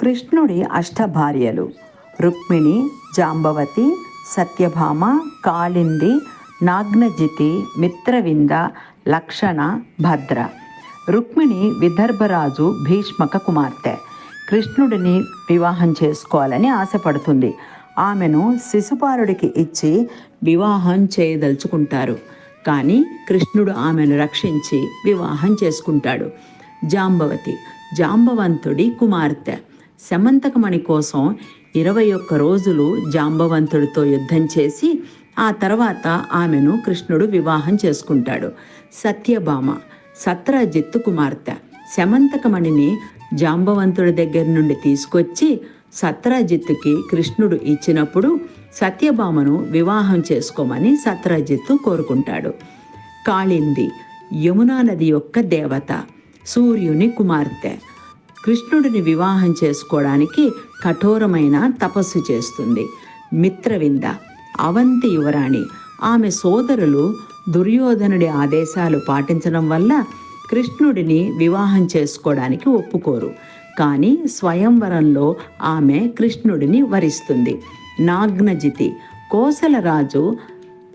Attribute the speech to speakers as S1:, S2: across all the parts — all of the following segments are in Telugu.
S1: కృష్ణుడి అష్టభార్యలు రుక్మిణి జాంబవతి సత్యభామ కాళింది నాగ్నజితి మిత్రవింద లక్షణ భద్ర. రుక్మిణి విదర్భరాజు భీష్మక కుమార్తె. కృష్ణుడిని వివాహం చేసుకోవాలని ఆశపడుతుంది. ఆమెను శిశుపాలుడికి ఇచ్చి వివాహం చేయదలుచుకుంటారు. కానీ కృష్ణుడు ఆమెను రక్షించి వివాహం చేసుకుంటాడు. జాంబవతి జాంబవంతుడి కుమార్తె. శమంతకమణి కోసం ఇరవై ఒక్క రోజులు జాంబవంతుడితో యుద్ధం చేసి ఆ తర్వాత ఆమెను కృష్ణుడు వివాహం చేసుకుంటాడు. సత్యభామ సత్రజిత్తు కుమార్తె. శమంతకమణిని జాంబవంతుడి దగ్గర నుండి తీసుకొచ్చి సత్రజిత్తుకి కృష్ణుడు ఇచ్చినప్పుడు సత్యభామను వివాహం చేసుకోమని సత్రజిత్తు కోరుకుంటాడు. కాళింది యమునా నది యొక్క దేవత సూర్యుని కుమార్తె. కృష్ణుడిని వివాహం చేసుకోవడానికి కఠోరమైన తపస్సు చేస్తుంది. మిత్రవింద అవంతి యువరాణి ఆమె సోదరులు దుర్యోధనుడి ఆదేశాలు పాటించడం వల్ల కృష్ణుడిని వివాహం చేసుకోవడానికి ఒప్పుకోరు. కానీ స్వయంవరంలో ఆమె కృష్ణుడిని వరిస్తుంది. నాగ్నజితి కోసలరాజు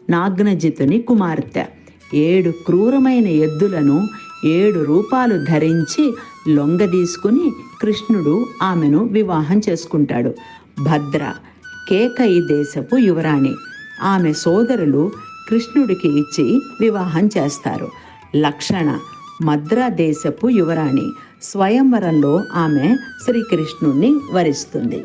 S1: నాగ్నజితుని కుమార్తె. ఏడు క్రూరమైన ఎద్దులను ఏడు రూపాలు ధరించి లొంగదీసుకుని కృష్ణుడు ఆమెను వివాహం చేసుకుంటాడు. భద్ర కేకయి దేశపు యువరాణి. ఆమె సోదరులు కృష్ణుడికి ఇచ్చి వివాహం చేస్తారు. లక్షణ మద్రా దేశపు యువరాణి. స్వయంవరంలో ఆమె శ్రీకృష్ణుణ్ణి వరిస్తుంది.